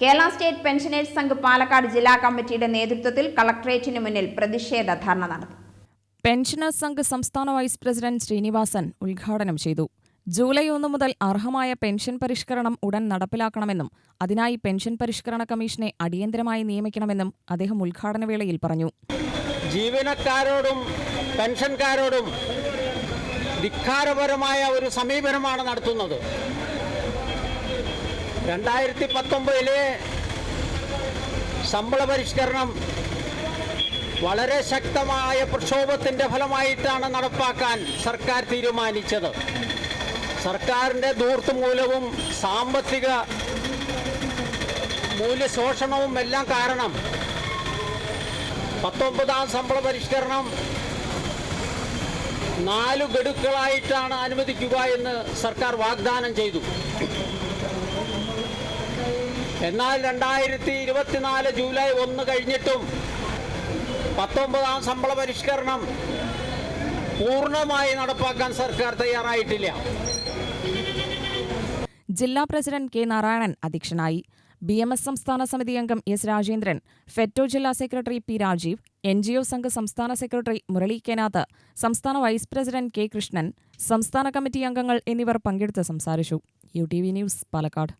Kerala state pensioners Sangh Palakkad ജില്ലാ കമ്മിറ്റിയുടെ നേതൃത്വത്തിൽ കളക്ടറേറ്റിന് മുന്നിൽ പ്രതിഷേധ ധർണ നടത്തി പെൻഷനേഴ്സ് സംഘ് സംസ്ഥാന വൈസ് പ്രസിഡന്റ് ശ്രീനിവാസൻ ഉദ്ഘാടനം ചെയ്തു. ജൂലൈ ഒന്ന് മുതൽ അർഹമായ പെൻഷൻ പരിഷ്കരണം ഉടൻ നടപ്പിലാക്കണമെന്നും അതിനായി പെൻഷൻ പരിഷ്കരണ കമ്മീഷനെ അടിയന്തരമായി നിയമിക്കണമെന്നും അദ്ദേഹം ഉദ്ഘാടന വേളയിൽ പറഞ്ഞു. ജീവനക്കാരോടും പെൻഷൻകാരോടും ധിക്കാരപരമായ ഒരു സമീപനമാണ് നടത്തുന്നത്. രണ്ടായിരത്തി പത്തൊമ്പതിലെ ശമ്പള പരിഷ്കരണം വളരെ ശക്തമായ പ്രക്ഷോഭത്തിന്റെ ഫലമായിട്ടാണ് നടപ്പാക്കാൻ സർക്കാർ തീരുമാനിച്ചത്. സർക്കാരിന്റെ ധൂർത്ത് മൂലവും സാമ്പത്തിക മൂല്യശോഷണവും എല്ലാം കാരണം പത്തൊമ്പതാം ശമ്പള പരിഷ്കരണം നാലു ഗഡുക്കളായിട്ടാണ് അനുവദിക്കുക എന്ന് സർക്കാർ വാഗ്ദാനം ചെയ്തു. എന്നാൽ രണ്ടായിരത്തി ഇരുപത്തിനാല് ജൂലൈ ഒന്ന് കഴിഞ്ഞിട്ടും പത്തൊമ്പതാം ശമ്പള പരിഷ്കരണം പൂർണമായി നടപ്പാക്കാൻ സർക്കാർ തയ്യാറായിട്ടില്ല. ജില്ലാ പ്രസിഡന്റ് കെ നാരായണൻ അധ്യക്ഷനായി ബി എം എസ് സംസ്ഥാന സമിതി അംഗം എസ് രാജേന്ദ്രൻ ഫെറ്റോ ജില്ലാ secretary P Rajeev N G O Sangh സംസ്ഥാന സെക്രട്ടറി മുരളി കെനാഥ് സംസ്ഥാന വൈസ് പ്രസിഡന്റ് കെ കൃഷ്ണൻ സംസ്ഥാന കമ്മിറ്റി അംഗങ്ങൾ എന്നിവർ പങ്കെടുത്ത് സംസാരിച്ചു. U T V news Palakkad.